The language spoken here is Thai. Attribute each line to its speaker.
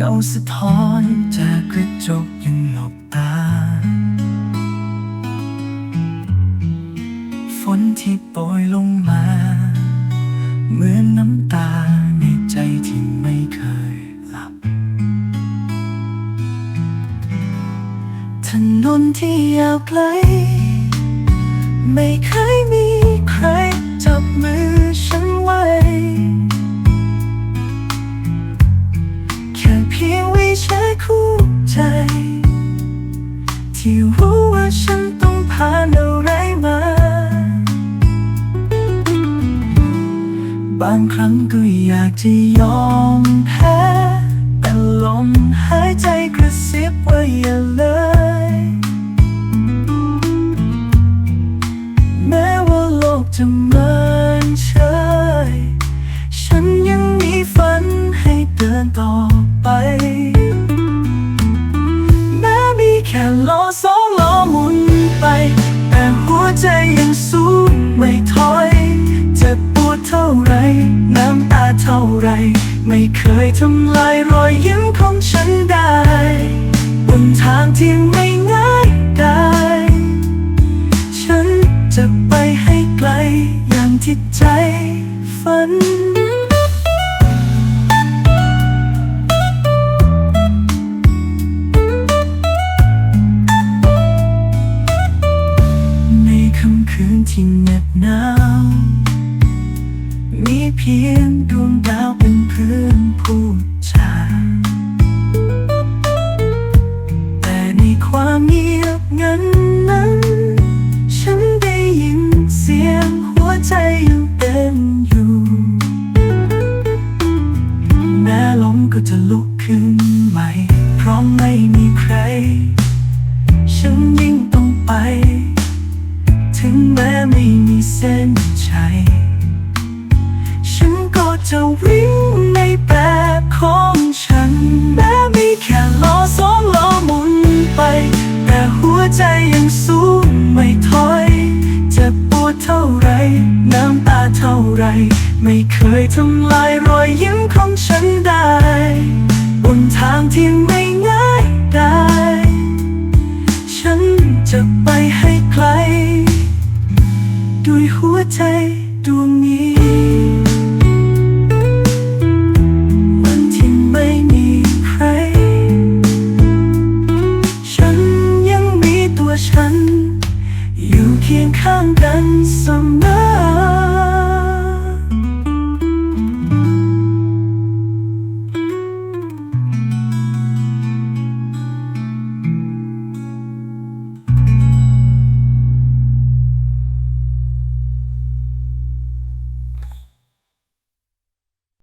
Speaker 1: งาสะท้อนจากกระจกยังหลบตา ฝนที่โปรยลงมา เหมือนน้ำตาในใจที่ไม่เคยหลับ ถนนที่ยาวไกล ไม่เคยมีใครจับมือ ที่รู้ว่าฉันต้องผ่านอะไรมา บางครั้งก็อยากจะยอมแพ้ แต่ลมหายใจกระซิบว่าอย่าเลย แม้ว่าโลกจะ ล้อสองล้อหมุนไป แต่หัวใจยังสู้ไม่ถอยเจ็บปวดเท่าไร น้ำตาเท่าไร ไม่เคยทำลายรอยยิ้มของฉันได้ บนทางที่ไม่ง่ายได้ ฉันจะไปให้ไกลอย่างที่ใจฝันใน คืนที่เหน็บหนาว มีเพียงดวงดาวเป็นเพื่อนพูดจาแต่ในความเงียบงันนั้น ฉันได้ยินเสียงหัวใจยังเต้นอยู่ แม้ลมก็จะลุกขึ้นใหม่ เพราะไม่มีใคร ฉันยิ่งต้องไป ไม่มีเส้นชัย ฉันก็จะวิ่งในแบบของฉัน แม้มีแค่ล้อสองล้อหมุนไป แต่หัวใจยังสู้ไม่ถอยเจ็บปวดเท่าไร น้ำตาเท่าไร ไม่เคยทำลายรอยยิ้มของฉันได้ บนทางที่ไม่ง่ายได้ ฉันจะไปให้ไกล ด้วยหัวใจดวงนี้